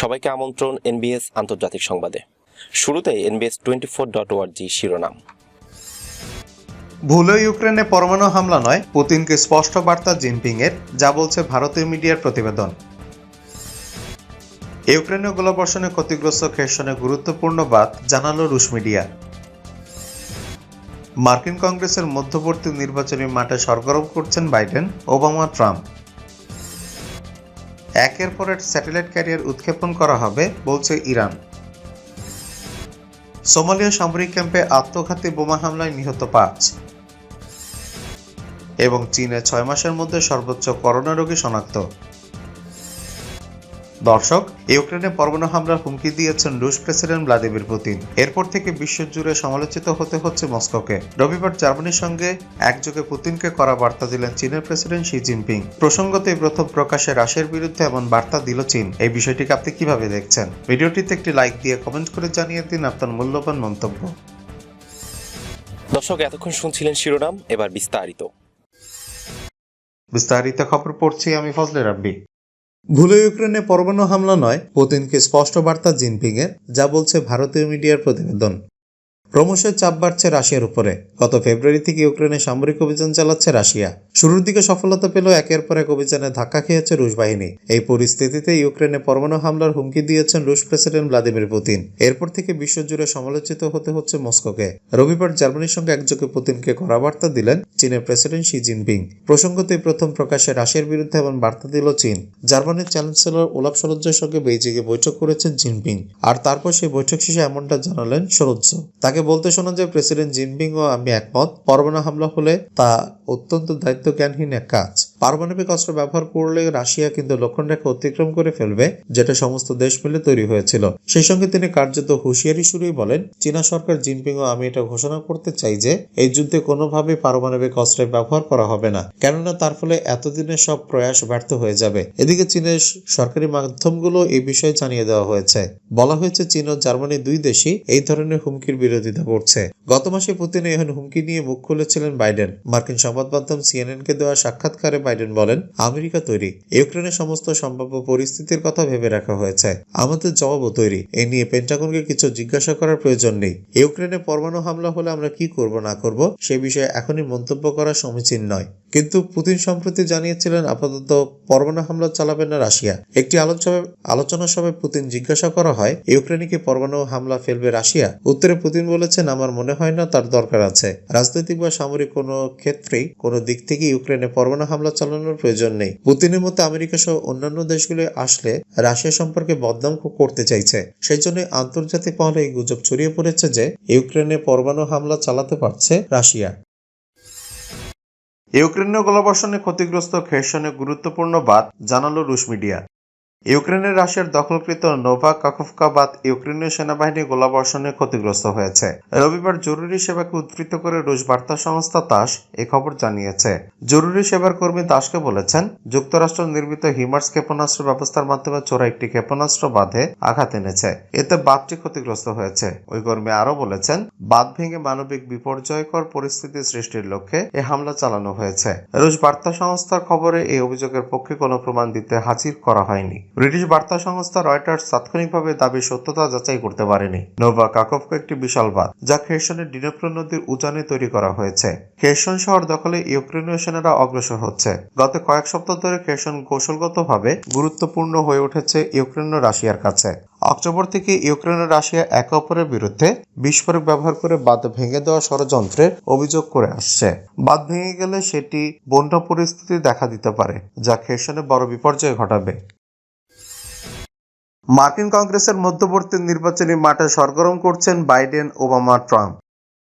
সবাইকে আমন্ত্রণ এনবিএস আন্তর্জাতিক সংবাদে। শুরুতে এনবিএস টোয়েন্টি ফোর ডট ওয়ার্জি শিরোনাম। ভুলে ইউক্রেনে পরমাণু হামলা নয়, পুতিনকে স্পষ্ট বার্তা জিনপিং এর যা বলছে ভারতীয় মিডিয়ার প্রতিবেদন। ইউক্রেনীয় গোলাবর্ষণে ক্ষতিগ্রস্ত খেরসনে গুরুত্বপূর্ণ বাদ জানালো রুশ মিডিয়া। মার্কিন কংগ্রেসের মধ্যবর্তী নির্বাচনী মাঠে সরগরম করছেন বাইডেন, ওবামা, ট্রাম্প। একের পর এক স্যাটেলাইট ক্যারিয়ার উৎক্ষেপণ করা হবে, বলছে ইরান। সোমালিয়া সামরিক ক্যাম্পে আত্মঘাতী বোমা হামলায় নিহত পাঁচ। এবং চীনে ছয় মাসের মধ্যে সর্বোচ্চ করোনা রোগী শনাক্ত। দর্শক ইউক্রেনে পরমাণু হামলার হুমকি দিয়েছেন রুশ প্রেসিডেন্ট ভ্লাদিমির পুতিন। এরপর থেকে বিশ্বজুড়ে সমালোচিত হতে হচ্ছে মস্কোকে। রবিবার জার্মানির সঙ্গে একযোগে পুতিনকে করা বার্তা দিলেন চীনের প্রেসিডেন্ট শি জিনপিং। প্রসঙ্গত এই প্রথম প্রকাশে রাশিয়ার বিরুদ্ধে এমন বার্তা দিল চীন। এই বিষয়টিকে আপনি কীভাবে দেখছেন? ভিডিওটিতে একটি লাইক দিয়ে কমেন্ট করে জানিয়ে দিন আপনার মূল্যবান মন্তব্য। দর্শক এতক্ষণ শুনছিলেন শিরোনাম এবার বিস্তারিত। বিস্তারিত খবর পড়ছি আমি ফজলে রাব্বি। ভুলে ইউক্রেনে পরমাণু হামলা নয়, পুতিনকে স্পষ্ট বার্তা জিনপিং এর যা বলছে ভারতীয় মিডিয়ার প্রতিবেদন। ক্রমশই চাপ বাড়ছে রাশিয়ার উপরে। গত ফেব্রুয়ারি থেকে ইউক্রেনে সামরিক অভিযান চালাচ্ছে রাশিয়া। শুরুর দিকে সফলতা পেলেও একের পর এক অভিযানে ধাক্কা খেয়েছে রুশ বাহিনী। এই পরিস্থিতিতে ইউক্রেনে পরমাণু হামলার হুমকি দিয়েছেন রুশ প্রেসিডেন্ট ভ্লাদিমির পুতিন। এরপর থেকে বিশ্বজুড়ে সমালোচিত হতে হচ্ছে মস্কোকে। রবিবার জার্মানির সঙ্গে একযোগে পুতিনকে কড়া বার্তা দিলেন চীনের প্রেসিডেন্ট শি জিনপিং। প্রসঙ্গত এই প্রথম প্রকাশে রাশিয়ার বিরুদ্ধে এমন বার্তা দিল চীন। জার্মানির চ্যান্সেলর ওলাফ সরজ্জের সঙ্গে বেইজিংয়ে বৈঠক করেছেন জিনপিং। আর তারপর সেই বৈঠক শেষে এমনটা জানালেন সরজ্জ। তাকে বলতে শোনা যে প্রেসিডেন্ট জিনপিং ও আমি একমত। পরমাণু হামলা হলে তা অত্যন্ত দায়িত্ব জ্ঞানহীন এক কাজ। পারমাণবিক অস্ত্র ব্যবহার করলে রাশিয়া কিন্তু লক্ষণ লক্ষণরেখা অতিক্রম করে ফেলবে, যেটা সমস্ত দেশ মিলে তৈরি হয়েছিল। সেই সঙ্গে তিনি কার্যত হুঁশিয়ারি শুরুই বলেন, চীনা সরকার জিনপিং ও আমি এটা ঘোষণা করতে চাই যে, এই যুদ্ধে কোনোভাবে পারমাণবিক অস্ত্রের ব্যবহার করা হবে না। কেননা তার ফলে এতদিনের সব প্রয়াস ব্যর্থ হয়ে যাবে। এদিকে চীনের সরকারি মাধ্যমগুলো এই বিষয়ে জানিয়ে দেওয়া হয়েছে। বলা হয়েছে চীন ও জার্মানি দুই দেশই এই ধরনের হুমকির বিরোধিতা করছে। গত মাসে পুতিন এই হুমকি নিয়ে মুখ খুলেছিলেন বাইডেন। মার্কিন সংবাদ মাধ্যম সিএনএন কে দেওয়া সাক্ষাৎকারে বাইডেন বলেন, আমেরিকা তৈরি। ইউক্রেনের সমস্ত সম্ভাব্য পরিস্থিতির কথা ভেবে রাখা হয়েছে। আমাদের জবাবও তৈরি। এ নিয়ে পেন্টাগনকে কিছু জিজ্ঞাসা করার প্রয়োজন নেই। ইউক্রেনে পরমাণু হামলা হলে আমরা কি করব না করব সে বিষয়ে এখনই মন্তব্য করা সমীচীন নয়। কিন্তু পুতিন সম্প্রতি জানিয়েছিলেন, আপাতত পরমাণু হামলা চালাবে না রাশিয়া। একটি আলোচনা আলোচনা সভায় পুতিন জিজ্ঞাসা করা হয়, ইউক্রেনে কি পরমাণু হামলা ফেলবে রাশিয়া? উত্তরে পুতিন বলেছেন, আমার মনে হয় না, তার দরকার আছে। রাজনৈতিক বা সামরিক কোনো ক্ষেত্রেই, কোনো দিক থেকে ইউক্রেনে পরমাণু হামলা চালানোর প্রয়োজন নেই। পুতিনের মতে, আমেরিকা সহ অন্যান্য দেশগুলো আসলে রাশিয়া সম্পর্কে বদনাম করতে চাইছে। সেই জন্য আন্তর্জাতিক মহলে এই গুজব ছড়িয়ে পড়েছে যে, ইউক্রেনে পরমাণু হামলা চালাতে পারছে রাশিয়া। ইউক্রেনীয় গোলাবর্ষণে ক্ষতিগ্রস্ত খেরসনে গুরুত্বপূর্ণ বাদ জানালো রুশ মিডিয়া। ইউক্রেনের রাশিয়ার দখলকৃত নোভা কাকফকা বাদ ইউক্রেনীয় সেনাবাহিনী গোলাবর্ষণে ক্ষতিগ্রস্ত হয়েছে। রবিবার জরুরি সেবাকে উদ্ধৃত করে রুশ বার্তা সংস্থা তাস এ খবর জানিয়েছে। জরুরি সেবার কর্মী দাসকে বলেছেন, যুক্তরাষ্ট্র নির্মিত হিমার্স ক্ষেপণাস্ত্র ব্যবস্থার মাধ্যমে চোরা একটি ক্ষেপণাস্ত্র বাঁধে আঘাত এনেছে। এতে বাঁধটি ক্ষতিগ্রস্ত হয়েছে। ওই কর্মী আরও বলেছেন, বাঁধ ভেঙে মানবিক বিপর্যয়কর পরিস্থিতি সৃষ্টির লক্ষ্যে এ হামলা চালানো হয়েছে। রুশ বার্তা সংস্থার খবরে এই অভিযোগের পক্ষে কোনো প্রমাণ দিতে হাজির করা হয়নি। ব্রিটিশ বার্তা সংস্থা রয়টার্স তাৎক্ষণিকভাবে দাবির সত্যতা যাচাই করতে পারেনি। নোভা কাকভকা একটি বিশাল বাঁধ, যা খেরসনের ডিনেপ্র নদীর উজানে তৈরি করা হয়েছে। খেরসন শহর দখলে ইউক্রেনীয় সেনারা অগ্রসর হচ্ছে। গত কয়েক সপ্তাহ ধরে খেরসন কৌশলগতভাবে গুরুত্বপূর্ণ হয়ে উঠেছে ইউক্রেন ও রাশিয়ার কাছে। অক্টোবর থেকে ইউক্রেন ও রাশিয়া একে অপরের বিরুদ্ধে বিস্ফোরক ব্যবহার করে বাঁধ ভেঙে দেওয়া ষড়যন্ত্রের অভিযোগ করে আসছে। বাঁধ ভেঙে গেলে সেটি বন্যা পরিস্থিতি দেখা দিতে পারে, যা খেরসনে বড় বিপর্যয় ঘটাবে। মার্কিন কংগ্রেসের মধ্যবর্তী নির্বাচনী মাঠে সরগরম করছেন বাইডেন ওবামা ট্রাম্প।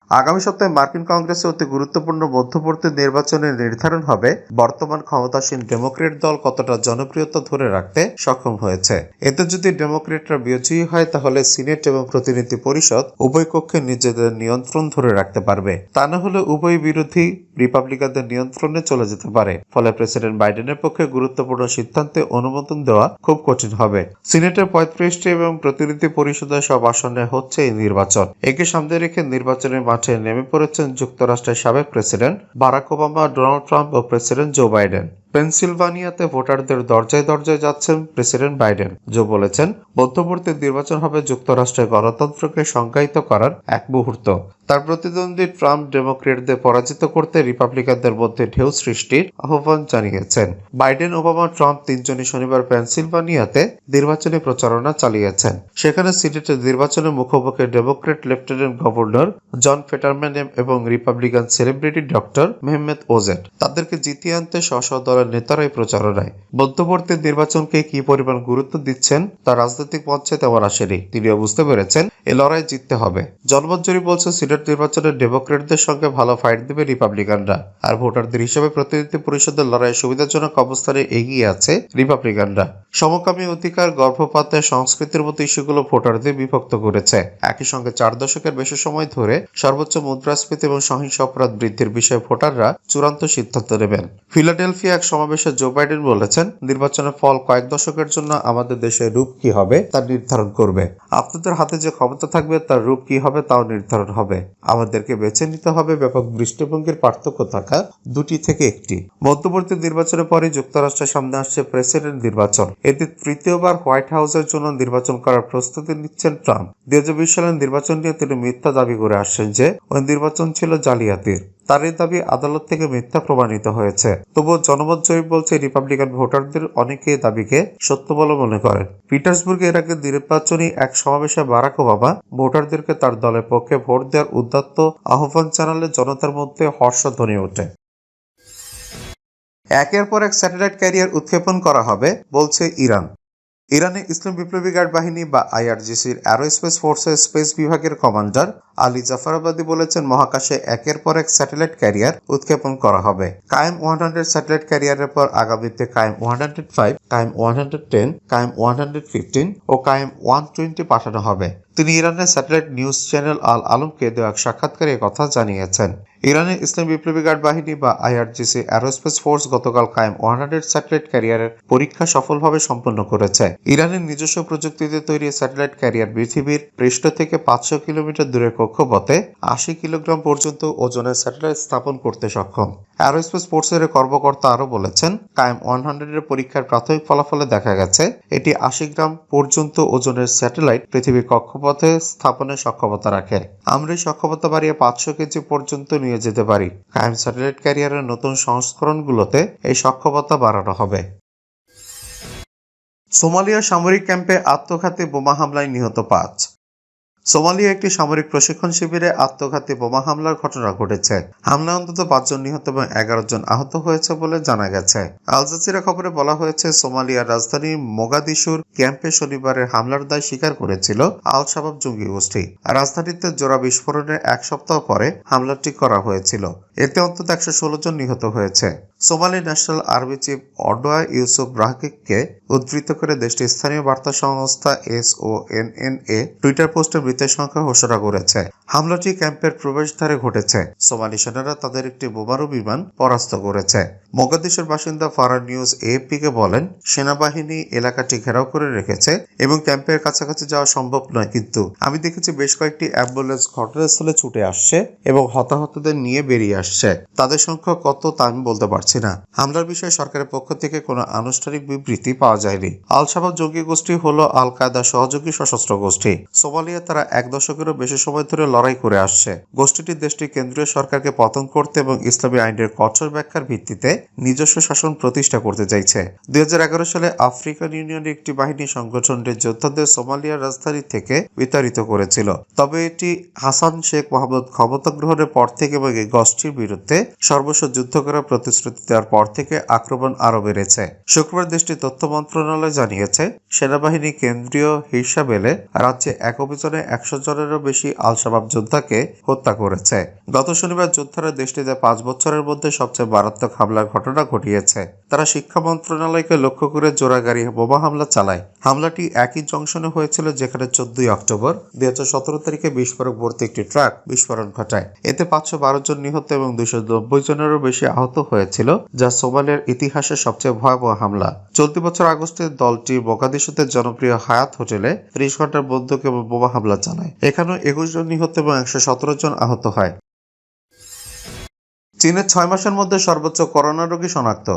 আগামী সপ্তাহে মার্কিন কংগ্রেসে অতি গুরুত্বপূর্ণ মধ্যবর্তী নির্বাচনে নির্ধারণ হবে। বর্তমান ক্ষমতাসীন ডেমোক্রেট দল কতটা জনপ্রিয়তা ধরে রাখতে সক্ষম হয়েছে? এতে যদি ডেমোক্রেটরা বিজয়ী হয়, তাহলে সিনেট এবং প্রতিনিধি পরিষদ উভয় কক্ষে নিজেদের নিয়ন্ত্রণ ধরে রাখতে পারবে। তা না হলে উভয় বিরোধী রিপাবলিকানদের নিয়ন্ত্রণে চলে যেতে পারে। ফলে প্রেসিডেন্ট বাইডেনের পক্ষে গুরুত্বপূর্ণ সিদ্ধান্তে অনুমোদন দেওয়া খুব কঠিন হবে। সিনেটের পঁয়ত্রিশটি এবং প্রতিনিধি পরিষদের সব আসনে হচ্ছে এই নির্বাচন। একে সামনে রেখে নির্বাচনের মাঠ নেমে পড়েছেন যুক্তরাষ্ট্রের সাবেক president Barack Obama, Donald Trump ও প্রেসিডেন্ট জো বাইডেন। পেনসিলভানিয়াতে ভোটারদের দরজায় দরজায় যাচ্ছেন প্রেসিডেন্ট বাইডেন। জো বলেছেন, মধ্যবর্তী নির্বাচন হবে যুক্তরাষ্ট্রের গণতন্ত্রকে সংজ্ঞায়িত করার এক মুহূর্ত। তার প্রতিদ্বন্দ্বী ট্রাম্প ডেমোক্রেটদের পরাজিত করতে রিপাবলিকানদের মধ্যে ঢেউ সৃষ্টির আহ্বান জানিয়েছেন। বাইডেন, ওবামা, ট্রাম্প তিনজনই শনিবার পেনসিলভানিয়াতে নির্বাচনী প্রচারণা চালিয়েছেন। সেখানে সিনেটের নির্বাচনে মুখোমুখি Democrat lieutenant governor John Fetterman এবং রিপাবলিকান সেলিব্রিটি ডক্টর মেহমেদ ওজেট তাদেরকে জিতিয়ে আনতে স্ব দলের নেতারাই প্রচারণায়। মধ্যবর্তী নির্বাচনকে কি পরিমাণ গুরুত্ব দিচ্ছেন, তা রাজনৈতিক মঞ্চে তেমন আসেনি। তিনিও বুঝতে পেরেছেন, এ লড়াই জিততে হবে। জনমত জরিপ বলছে সিনেট নির্বাচনে ডেমোক্রেটদের সঙ্গে ভালো ফাইট দেবে রিপাবলিকানরা। আর ভোটারদের হিসেবে প্রতিনিধি পরিষদের লড়াই সুবিধাজনক অবস্থানে এগিয়ে আছে রিপাবলিকানরা। সমকামী অধিকার গর্ভপাতের সংস্কৃতির মতো ইস্যুগুলো ভোটারদের বিভক্ত করেছে। একই সঙ্গে চার দশকের বেশি সময় ধরে সর্বোচ্চ মুদ্রাস্ফীতি এবং সহিংস অপরাধ বৃদ্ধির বিষয়ে ভোটাররা চূড়ান্ত সিদ্ধান্ত নেবেন। ফিলাডেলফিয়া এক সমাবেশে জো বাইডেন বলেছেন, নির্বাচনের ফল কয়েক দশকের জন্য আমাদের দেশের রূপ কি হবে তা নির্ধারণ করবে। আপনাদের হাতে যে ক্ষমতা থাকবে তার রূপ কি হবে তাও নির্ধারণ হবে। আমাদেরকে বেছে নিতে হবে ব্যাপক দৃষ্টিভঙ্গির পার্থক্য থাকা দুটি থেকে একটি। মধ্যবর্তী নির্বাচনের পরে যুক্তরাষ্ট্রের সামনে আসছে প্রেসিডেন্ট নির্বাচন। এতে তৃতীয়বার হোয়াইট হাউসের জন্য নির্বাচন করার প্রস্তুতি নিচ্ছেন ট্রাম্প। দুই হাজার বিশ সালের নির্বাচন নিয়ে তিনি মিথ্যা দাবি করে আসছেন যে ওই নির্বাচন ছিল জালিয়াতির। তার এই দাবি আদালত থেকে মিথ্যা প্রমাণিত হয়েছে। তবুও জনমত জরিপ বলছে রিপাবলিকান ভোটারদের অনেকেই দাবিকে সত্য বলে মনে করেন। পিটার্সবুর্গে এর আগে নির্বাচনী এক সমাবেশে বারাক ওবামা ভোটারদেরকে তার দলের পক্ষে ভোট দেওয়ার উদ্যত্ত আহ্বান জানালে জনতার মধ্যে হর্ষ হর্ষধ্বনি ওঠে। একের পর এক স্যাটেলাইট ক্যারিয়ার উৎক্ষেপণ করা হবে, বলছে ইরান। ইরানে ইসলাম বিপ্লবী গার্ড বাহিনী বা আইআরজিসির অ্যারোস্পেস ফোর্সের স্পেস বিভাগের কমান্ডার আলী জাফরাবাদী বলেছেন, মহাকাশে একের পর এক স্যাটেলাইট ক্যারিয়ার উৎক্ষেপণ করা হবে। কায়েম ওয়ান হান্ড্রেড স্যাটেলাইট ক্যারিয়ারের পর আগামীতে Qaem one hundred five, Qaem one hundred ten, Qaem one hundred fifteen ও কায়েম ওয়ান টোয়েন্টি পাঠানো হবে। তিনি ইরানের স্যাটেলাইট নিউজ চ্যানেল আল আলমকে দেওয়া এক সাক্ষাৎকারে কথা জানিয়েছেন। ইরানের ইসলাম বিপ্লবী গার্ড বাহিনী বা আইআরজিসি অ্যারোস্পেস ফোর্স গতকাল কায়েম ওয়ান হান্ড্রেড স্যাটেলাইট ক্যারিয়ারের পরীক্ষা সফলভাবে সম্পন্ন করেছে। ইরানের নিজস্ব প্রযুক্তিতে তৈরি স্যাটেলাইট ক্যারিয়ার পৃথিবীর পৃষ্ঠ থেকে পাঁচশো কিলোমিটার দূরে কক্ষপথে আশি কিলোগ্রাম পর্যন্ত ওজনের স্যাটেলাইট স্থাপন করতে সক্ষম। অ্যারোস্পেস ফোর্সের কর্মকর্তা আরও বলেছেন, কায়েম ওয়ান হান্ড্রেডের পরীক্ষার প্রাথমিক ফলাফলে দেখা গেছে, এটি আশি গ্রাম পর্যন্ত ওজনের স্যাটেলাইট পৃথিবীর কক্ষপথে স্থাপনের সক্ষমতা রাখে। আমরা এই সক্ষমতা বাড়িয়ে পাঁচশো কেজি পর্যন্ত নিয়ে যেতে পারি। কায়েম স্যাটেলাইট ক্যারিয়ারের নতুন সংস্করণগুলোতে এই সক্ষমতা বাড়ানো হবে। সোমালিয়া সামরিক ক্যাম্পে আত্মঘাতী বোমা হামলায় নিহত পাঁচ। সোমালিয়া একটি সামরিক প্রশিক্ষণ শিবিরে আত্মঘাতী বোমা হামলার ঘটনা ঘটেছে। হামলায় অন্তত পাঁচজন নিহত এবং এগারো জন আহত হয়েছে বলে জানা গেছে। আলজাসিরা খবরে বলা হয়েছে, সোমালিয়ার রাজধানী মোগাদিসুর ক্যাম্পে শনিবারের হামলার দায় স্বীকার করেছিল আল শাবাব জঙ্গি গোষ্ঠী। রাজধানীতে জোড়া বিস্ফোরণের এক সপ্তাহ পরে হামলাটি করা হয়েছিল। এতে অন্তত একশো ষোলো জন নিহত হয়েছে। Somali national army chief Odowaa Yusuf রাহিককে উদ্ধৃত করে দেশটির স্থানীয় বার্তা সংস্থা S O N N A Twitter পোস্টে মৃতের সংখ্যা ঘোষণা করেছে। হামলাটি ক্যাম্পের প্রবেশদ্বারে ঘটেছে। সোমালি সেনারা তাদের একটি বোমারু বিমান পরাস্ত করেছে। মোগাদিশের বাসিন্দা ফারা নিউজ এএপি কে বলেন, সেনাবাহিনী এলাকাটি ঘেরাও করে রেখেছে এবং ক্যাম্পের কাছাকাছি যাওয়া সম্ভব নয়, কিন্তু আমি দেখেছি বেশ কয়েকটি অ্যাম্বুলেন্স ঘটনাস্থলে ছুটে আসছে এবং হতাহতদের নিয়ে বেরিয়ে আসছে। তাদের সংখ্যা কত তা আমি বলতে পারছি না। হামলার বিষয়ে সরকারের পক্ষ থেকে কোনো আনুষ্ঠানিক বিবৃতি পাওয়া যায়নি। আল শাবাব জঙ্গি গোষ্ঠী হলো আল কায়দা সহযোগী সশস্ত্র গোষ্ঠী। সোমালিয়া তারা এক দশকেরও বেশি সময় ধরে লড়াই করে আসছে। গোষ্ঠীটি দেশটির কেন্দ্রীয় সরকারকে পতন করতে এবং ইসলামী আইনের কঠোর ব্যাখ্যার ভিত্তিতে নিজস্ব শাসন প্রতিষ্ঠা করতে চাইছে। দুই হাজার এগারো সালে আফ্রিকান ইউনিয়নের একটি বাহিনী সংগঠনটি যোদ্ধাদের সোমালিয়ার রাজধানী থেকে বিতাড়িত করেছিল। তবে এটি হাসান শেখ মোহাম্মদ ক্ষমতা গ্রহণের পর থেকে এবং এই গোষ্ঠীর বিরুদ্ধে সর্বস্ব যুদ্ধ করার প্রতিশ্রুতি দেওয়ার পর থেকে আক্রমণ আরও বেড়েছে। শুক্রবার দেশটির তথ্য মন্ত্রণালয় জানিয়েছে, সেনাবাহিনী কেন্দ্রীয় হিসাবেলে রাজ্যে এক অভিযানে একশো জনেরও বেশি আল শাবাব যোদ্ধাকে হত্যা করেছে। গত শনিবার যোদ্ধারা দেশটিতে পাঁচ বছরের মধ্যে সবচেয়ে মারাত্মক হামলার ঘটনা ঘটিয়েছে। তারা শিক্ষা মন্ত্রণালয়কে লক্ষ্য করে জোড়াগাড়ি বোমা হামলা চালায়। হামলাটি একই জংশনে হয়েছিল যেখানে চোদ্দই অক্টোবর। দুই হাজার সতেরো তারিখে বিস্ফোরক ভর্তি একটি ট্রাক বিস্ফোরণ ঘটায়। এতে পাঁচশো বারো জন নিহত এবং দুশো জনেরও বেশি আহত হয়েছিল, যা সোমালিয়ার ইতিহাসে সবচেয়ে ভয়াবহ হামলা। চলতি বছর আগস্টে দলটি মোগাদিশুতে জনপ্রিয় হায়াত হোটেলে ত্রিশ ঘণ্টার বন্দুক এবং বোমা হামলা জানায় এখানেও একুশ জন নিহত এবং একশো সতেরো জন আহত হয়। চীনের ছয় মাসের মধ্যে সর্বোচ্চ করোনা রোগী শনাক্ত।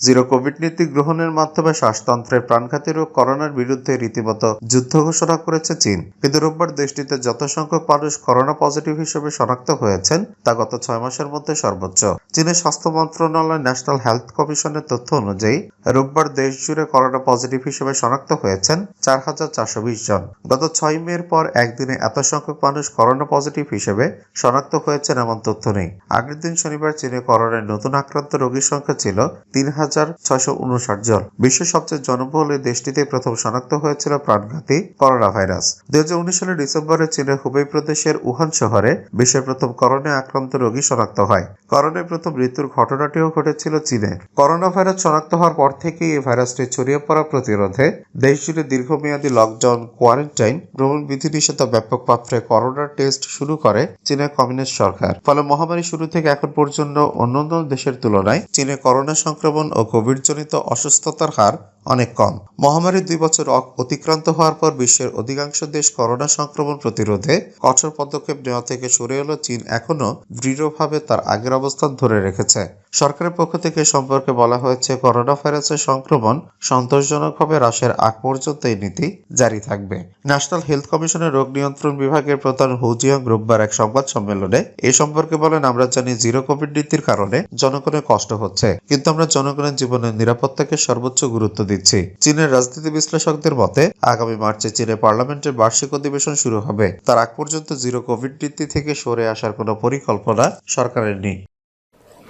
জিরো কোভিড নীতি গ্রহণের মাধ্যমে শ্বাসতন্ত্রের প্রাণঘাতী রোগ করোনার বিরুদ্ধে রীতিমতো যুদ্ধ ঘোষণা করেছে চীন। কিন্তু রোববার দেশটিতে যত সংখ্যক মানুষ করোনা পজিটিভ হিসেবে শনাক্ত হয়েছেন, তা গত ছয় মাসের মধ্যে সর্বোচ্চ। চীনের স্বাস্থ্য মন্ত্রণালয় ন্যাশনাল হেলথ কমিশনের তথ্য অনুযায়ী, রোববার দেশ জুড়ে করোনা পজিটিভ হিসেবে শনাক্ত হয়েছেন চার হাজার চারশো বিশ জন। গত ছয় মের পর একদিনে এত সংখ্যক মানুষ করোনা পজিটিভ হিসেবে শনাক্ত হয়েছেন এমন তথ্য নেই। আগের দিন শনিবার চীনে করোনায় নতুন আক্রান্ত রোগীর সংখ্যা ছিল তিন হাজার ছয়শো উনষাট জন। বিশ্বের সবচেয়ে জনবহুল এই দেশটিতে প্রথম শনাক্ত হয়েছিল প্রাণঘাতী করোনা ভাইরাস দুই হাজার উনিশ সালের ডিসেম্বরে চীনের হুবেই প্রদেশের উহান শহরে বিশ্বের প্রথম করোনায় আক্রান্ত রোগী শনাক্ত হয়। করোনায় প্রথম মৃত্যুর ঘটনাটিও ঘটেছিল চীনে। করোনা ভাইরাস শনাক্ত হওয়ার পর থেকেই এই ভাইরাসটি ছড়িয়ে পড়া প্রতিরোধে দেশজুড়ে দীর্ঘমেয়াদী লকডাউন, কোয়ারেন্টাইন, ভ্রমণ বিধিনিষেধ ব্যাপক পাত্রে করোনার টেস্ট শুরু করে চীনের কমিউনিস্ট সরকার। ফলে মহামারী শুরু থেকে এখন পর্যন্ত অন্যান্য দেশের তুলনায় চীনে করোনা সংক্রমণ ও কোভিডজনিত অসুস্থতার হার অনেক কম। মহামারীর দুই বছর অতিক্রান্ত হওয়ার পর বিশ্বের অধিকাংশ দেশ করোনা সংক্রমণ প্রতিরোধে কঠোর পদক্ষেপ নেওয়া থেকে সরে এলো চীন এখনও দৃঢ়ভাবে তার আগের অবস্থান ধরে রেখেছে। সরকারের পক্ষ থেকে সম্পর্কে বলা হয়েছে, করোনা ভাইরাসের সংক্রমণ সন্তোষজনকভাবে হ্রাসের আগ পর্যন্ত এই নীতি জারি থাকবে। ন্যাশনাল হেলথ কমিশনের রোগ নিয়ন্ত্রণ বিভাগের প্রধান হুজিয়াং রোববার এক সংবাদ সম্মেলনে এ সম্পর্কে বলেন, আমরা জানি জিরো কোভিড নীতির কারণে জনগণের কষ্ট হচ্ছে, কিন্তু আমরা জনগণের জীবনের নিরাপত্তাকে সর্বোচ্চ গুরুত্ব দিচ্ছি। চীনের রাজনীতি বিশ্লেষকদের মতে, আগামী মার্চে চীনের পার্লামেন্টের বার্ষিক অধিবেশন শুরু হবে। তার আগ পর্যন্ত জিরো কোভিড নীতি থেকে সরে আসার কোনো পরিকল্পনা সরকারের নেই।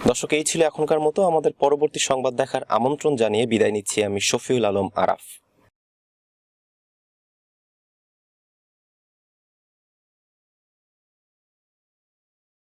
দর্শক, এই ছিল এখনকার মতো। আমাদের পরবর্তী সংবাদ দেখার আমন্ত্রণ জানিয়ে বিদায় নিচ্ছি আমি শফিউল আলম আরাফ।